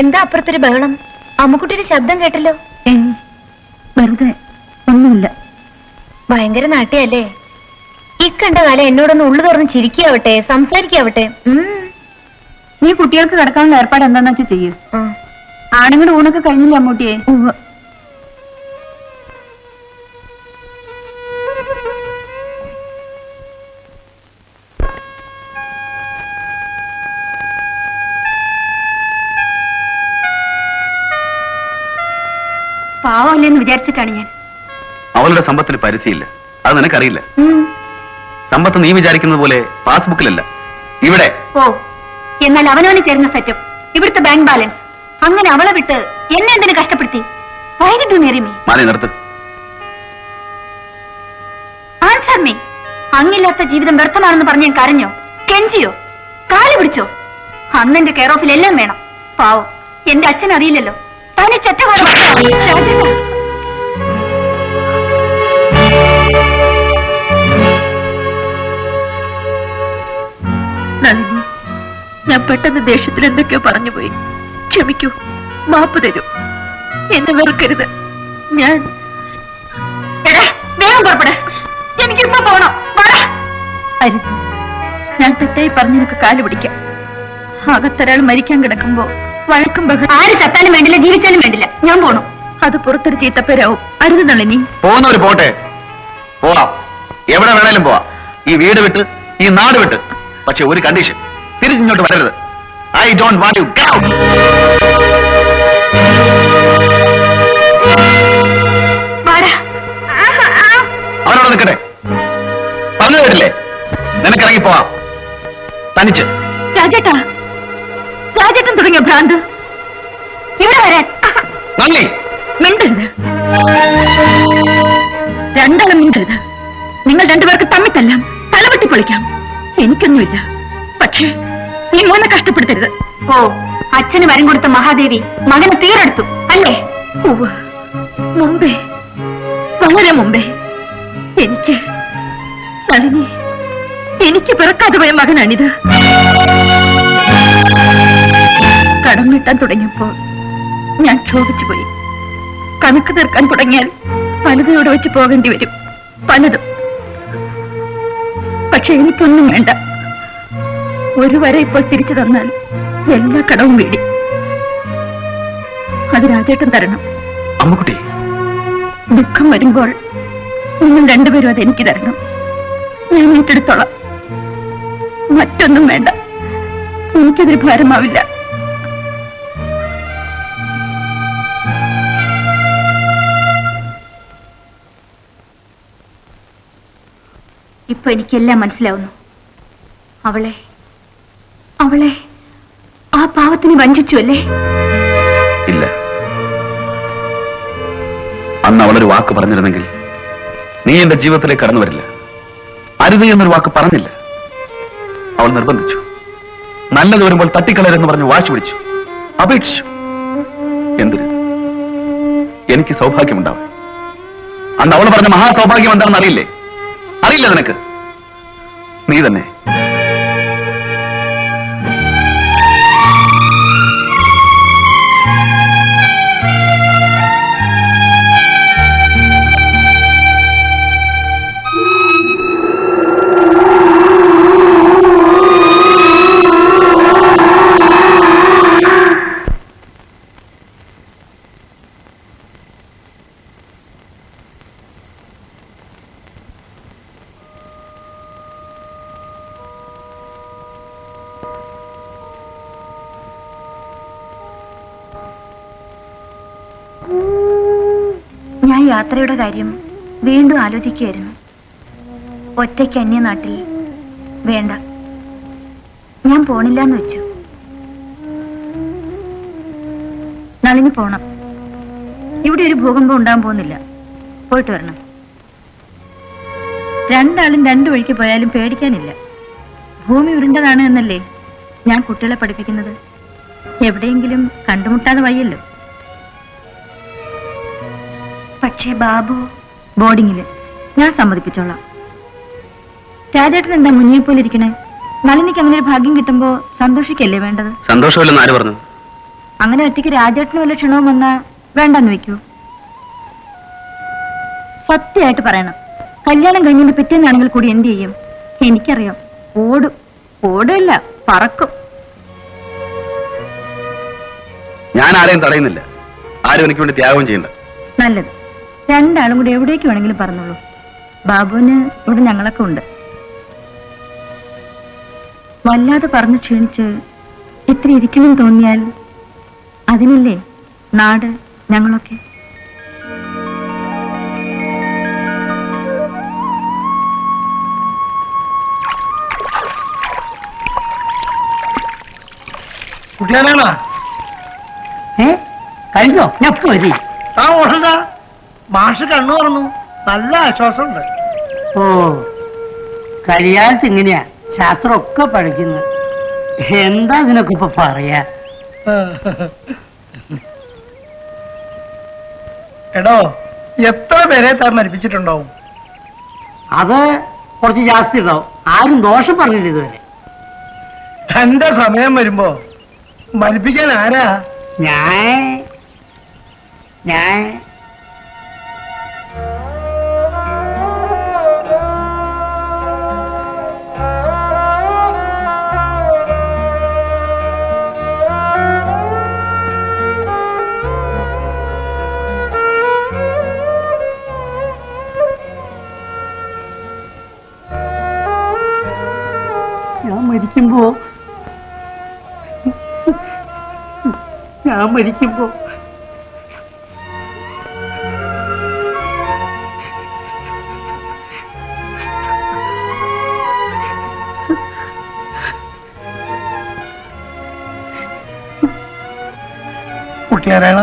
എന്താ അപ്പുറത്തൊരു ബഹളം? അമ്മുക്കുട്ടിയുടെ ശബ്ദം കേട്ടല്ലോ. വെറുതെ ഒന്നുമില്ല. ഭയങ്കര നാട്ടിയല്ലേ? ഇക്കണ്ട കാലം എന്നോടൊന്ന് ഉള്ളു തുറന്ന് ചിരിക്കാവട്ടെ സംസാരിക്കാവട്ടെ. നീ കുട്ടികൾക്ക് കിടക്കാനുള്ള ഏർപ്പാട് എന്താന്ന് വെച്ചാൽ ചെയ്യൂ. ആണുങ്ങളുടെ ഊണൊക്കെ കഴിഞ്ഞില്ല അമ്മൂട്ടിയെ? വിചാരിച്ചിട്ടാണ് ഞാൻ. അവളുടെ സമ്പത്തിന് പരിധിയില്ല അത് നിനക്കറിയില്ല. സമ്പത്ത് നീ വിചാരിക്കുന്നത് പോലെ പാസ്ബുക്കിലല്ല. ഇവിടെ. ഓ എന്നാൽ അവനവന് ചേരുന്ന സെറ്റപ്പ് ഇവിടുത്തെ ബാങ്ക് ബാലൻസ്. അങ്ങനെ അവളെ വിട്ട് എന്നെ എന്തിനു കഷ്ടപ്പെടുത്തി? നിർത്ത്. ആൻസർ മീ അങ്ങില്ലാത്ത ജീവിതം വ്യർത്ഥമാണെന്ന് പറഞ്ഞ് ഞാൻ കരഞ്ഞോ? കെഞ്ചിയോ? കാൽ പിടിച്ചോ? അന്നെന്റെ കെയർ ഓഫിൽ എല്ലാം വേണം. പാവം എന്റെ അച്ഛൻ അറിയില്ലല്ലോ. തനി ഞാൻ പെട്ടെന്ന് ദേഷ്യത്തിൽ എന്തൊക്കെയോ പറഞ്ഞു പോയി. ക്ഷമിക്കൂ മാപ്പ് തരൂ. എന്നെ വെറുക്കരുത്. ഞാൻ വേഗം എനിക്ക് ഇപ്പൊ പോണം. അരുത് ഞാൻ തെറ്റായി പറഞ്ഞു നിനക്ക് കാൽ പിടിക്കാം. അകത്തൊരാൾ മരിക്കാൻ കിടക്കുമ്പോ വഴക്കും ബഹളം ആര് ചത്താലും വേണ്ടില്ല ജീവിച്ചാലും വേണ്ടില്ല. ഞാൻ പോണു. അത് പുറത്തൊരു ചീത്തപ്പേരാവും. അരുത് നളിനി. പോകുന്നവര് പോട്ടെ. പോവാം. എവിടെ വേണേലും പോവാം. ഈ വീട് വിട്ട് ഈ നാട് വിട്ട്. പക്ഷെ ഒരു കണ്ടീഷൻ തിരിച്ചിങ്ങോട്ട് വരരുത്. ഐ ഡോണ്ട് വാണ്ട് യു വാടാ. അവനോട് നിൽക്കട്ടെ. പറഞ്ഞു കേട്ടില്ലേ? നിനക്കിറങ്ങി പോവാം. തനിച്ച്. രാജേട്ടാ. രാജേട്ടൻ തുടങ്ങിയ ഭ്രാന്ത്? ഇവിടെ വരാൻ? നന്ദി. മിണ്ടരുത്. രണ്ടാളും മിണ്ടരുത്. നിങ്ങൾ രണ്ടുപേർക്ക് തമ്മിത്തല്ലാം തലവെട്ടി പൊളിക്കാം. എനിക്കൊന്നുമില്ല. നീ മോനെ കഷ്ടപ്പെടുത്തരുത്. ഓ അച്ഛന് വരം കൊടുത്ത മഹാദേവി മകനെ തീരെടുത്തു അല്ലേ. മുമ്പേ വളരെ മുമ്പേ എനിക്ക് നളിനി എനിക്ക് പിറക്കാതെ പോയ മകനാണിത്. കടം വീട്ടാൻ തുടങ്ങിയപ്പോൾ ഞാൻ ക്ഷോഭിച്ചു പോയി. കണക്ക് തീർക്കാൻ തുടങ്ങിയാൽ പലതയോട് വെച്ച് പോകേണ്ടി വരും. പലതും. പക്ഷെ എനിക്കൊന്നും വേണ്ട. ഒരു വരെ ഇപ്പോൾ തിരിച്ചു തന്നാൽ എല്ലാ കടവും വീടി. അത് രാജേട്ടൻ തരണം. അമ്മുക്കുട്ടി. ദുഃഖം വരുമ്പോൾ നിങ്ങൾ രണ്ടുപേരും അത് എനിക്ക് തരണം. ഞാൻ ഏറ്റെടുത്തോളാം. മറ്റൊന്നും വേണ്ട. എനിക്കതൊരു ഭാരമാവില്ല. ഇപ്പൊ എനിക്കെല്ലാം മനസ്സിലാവുന്നു. അവളെ അവളെ ആ പാവത്തിന് വഞ്ചിച്ചു അല്ലേ ഇല്ല. അന്ന് അവളൊരു വാക്ക് പറഞ്ഞിരുന്നെങ്കിൽ നീ എന്റെ ജീവിതത്തിലേക്ക് കടന്നു വരില്ല. അരുത് എന്നൊരു വാക്ക് പറഞ്ഞില്ല. അവൾ നിർബന്ധിച്ചു. നല്ലത് വരുമ്പോൾ തട്ടിക്കളരെന്ന് പറഞ്ഞു വാശി പിടിച്ചു. അപേക്ഷിച്ചു. എന്തിന്? എനിക്ക് സൗഭാഗ്യമുണ്ടാവും. അന്ന് അവൾ പറഞ്ഞ മഹാസൗഭാഗ്യം എന്താണെന്ന് അറിയില്ലേ? അറിയില്ല നിനക്ക്. നീ തന്നെ. യാത്രയുടെ കാര്യം വീണ്ടും ആലോചിക്കുകയായിരുന്നു. ഒറ്റയ്ക്ക് അന്യനാട്ടിൽ വേണ്ട. ഞാൻ പോണില്ല എന്ന് വെച്ചു. നളിനി പോണം. ഇവിടെ ഒരു ഭൂകമ്പം ഉണ്ടാകാൻ പോകുന്നില്ല. പോയിട്ട് വരണം. രണ്ടാളും രണ്ടു വഴിക്ക് പോയാലും പേടിക്കാനില്ല. ഭൂമി ഉരുണ്ടതാണ് എന്നല്ലേ ഞാൻ കുട്ടികളെ പഠിപ്പിക്കുന്നത്? എവിടെയെങ്കിലും കണ്ടുമുട്ടാതെ വയ്യല്ലോ. പക്ഷേ ബാബു ബോർഡിങ്ങിൽ ഞാൻ സമ്മതിപ്പിച്ചോളാം. രാജേട്ടൻ എന്താ മുന്നിൽ പോലെ ഇരിക്കണേ നളിനിക്ക് അങ്ങനെ ഒരു ഭാഗ്യം കിട്ടുമ്പോ സന്തോഷിക്കല്ലേ വേണ്ടത്? സന്തോഷമില്ലെന്ന് ആര് പറഞ്ഞു? അങ്ങനെ ഒറ്റയ്ക്ക് രാജേട്ടന് വല്ല ക്ഷണവും വന്നാ വേണ്ടെന്ന് വെക്കൂ. സത്യമായിട്ട് പറയണം. കല്യാണം കഴിഞ്ഞതിന്റെ പിറ്റേന്നാണെങ്കിൽ കൂടി എന്ത് ചെയ്യും? എനിക്കറിയാം. ഓടും. ഓടില്ല പറക്കും. ഞാൻ ആരെയും തടയുന്നില്ല. ആരും എനിക്ക് വേണ്ടി ത്യാഗം ചെയ്യണ്ട. നല്ലത്. രണ്ടാളും കൂടി എവിടേക്ക് വേണമെങ്കിലും പറഞ്ഞോളൂ. ബാബുവിന് ഇവിടെ ഞങ്ങളൊക്കെ ഉണ്ട്. വല്ലാതെ പറഞ്ഞു ക്ഷീണിച്ച് ഇത്ര ഇരിക്കണം തോന്നിയാൽ അതിനല്ലേ നാട് ഞങ്ങളൊക്കെ? ഏ? കഴിഞ്ഞോ? ഞാൻ പോരി ആ ഓടണ്ട മാഷ് കണ്ണു തുറന്നു. നല്ല ആശ്വാസമുണ്ട്. ഓ കഴിയാത്ത ഇങ്ങനെയാ ശാസ്ത്രമൊക്കെ പഠിക്കുന്നു. എന്താ ഇതിനൊക്കെ ഇപ്പൊ പറയാ? എടോ എത്ര പേരെ താൻ മരിപ്പിച്ചിട്ടുണ്ടാവും? അത് കുറച്ച് ജാസ്തി ഉണ്ടാവും. ആരും ദോഷം പറഞ്ഞില്ല ഇതുവരെ. തന്റെ സമയം വരുമ്പോ മരിപ്പിക്കാൻ ആരാ? ഞാൻ ഞാൻ ഞാൻ മരിക്കുമ്പോ? ഞാൻ മരിക്കുമ്പോ? കുട്ടിയാനാണ്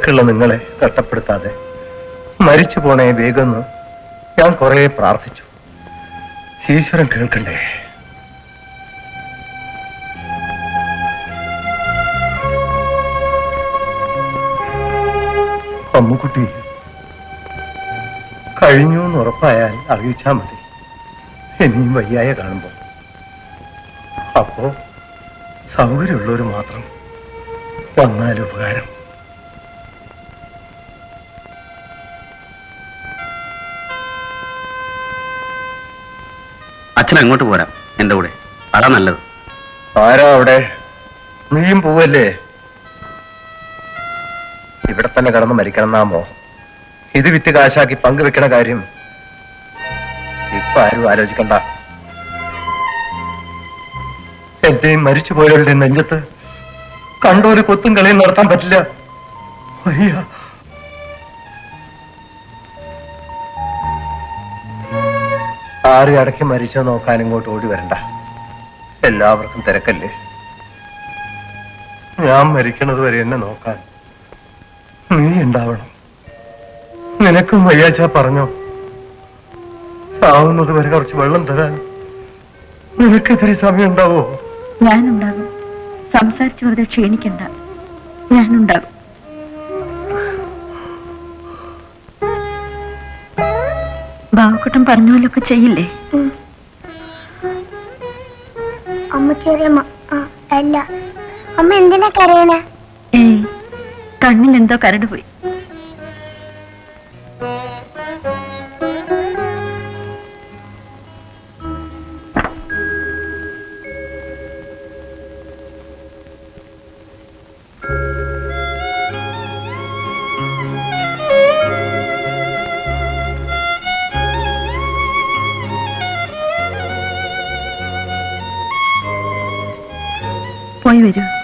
തിരക്കുള്ള നിങ്ങളെ കഷ്ടപ്പെടുത്താതെ മരിച്ചു പോണേ വേഗം ഞാൻ കുറെ പ്രാർത്ഥിച്ചു. ഈശ്വരൻ കേൾക്കണ്ടേ? അമ്മുക്കുട്ടി കഴിഞ്ഞു എന്ന് ഉറപ്പായാൽ അറിയിച്ചാൽ മതി. ഇനിയും വയ്യായ കാണുമ്പോ അപ്പോ സൗകര്യമുള്ളവർ മാത്രം വന്നാൽ ഉപകാരം. അച്ഛൻ അങ്ങോട്ട് പോരാം. എന്റെ കൂടെ. അതാ നല്ലത്. ആരാ അവിടെ? നീയും പോവല്ലേ? ഇവിടെ തന്നെ കടന്ന് മരിക്കണം നാമോ ഇത് വിറ്റ് കാശാക്കി പങ്കുവെക്കണ കാര്യം ഇപ്പൊ ആരും ആലോചിക്കണ്ട. എന്റെയും മരിച്ചു പോയവരുടെ നെഞ്ചത്ത് കണ്ടൊരു കൊത്തും കളിയും നടത്താൻ പറ്റില്ല. അയ്യ. ആരും അടക്കി മരിച്ചോ നോക്കാൻ ഇങ്ങോട്ട് ഓടി വരണ്ട. എല്ലാവർക്കും തിരക്കല്ലേ? ഞാൻ മരിക്കണത് വരെ എന്നെ നോക്കാൻ നീ ഉണ്ടാവണം. നിനക്കും വയ്യാച്ച പറഞ്ഞോ? ചാവുന്നത് വരെ കുറച്ച് വെള്ളം തരാൻ നിനക്കെതിരെ സമയം ഉണ്ടാവോ ഞാനുണ്ടാകും. സംസാരിച്ചു വെറുതെ ക്ഷീണിക്കണ്ട. ഞാനുണ്ടാകും. ബാവക്കുട്ടം പറഞ്ഞ പോലൊക്കെ ചെയ്യില്ലേ? അമ്മ ചെറിയമ്മ അല്ല. അമ്മ എന്തിനാ കരയണ? കണ്ണിൽ എന്തോ കരട് പോയി. പോയി വരൂ.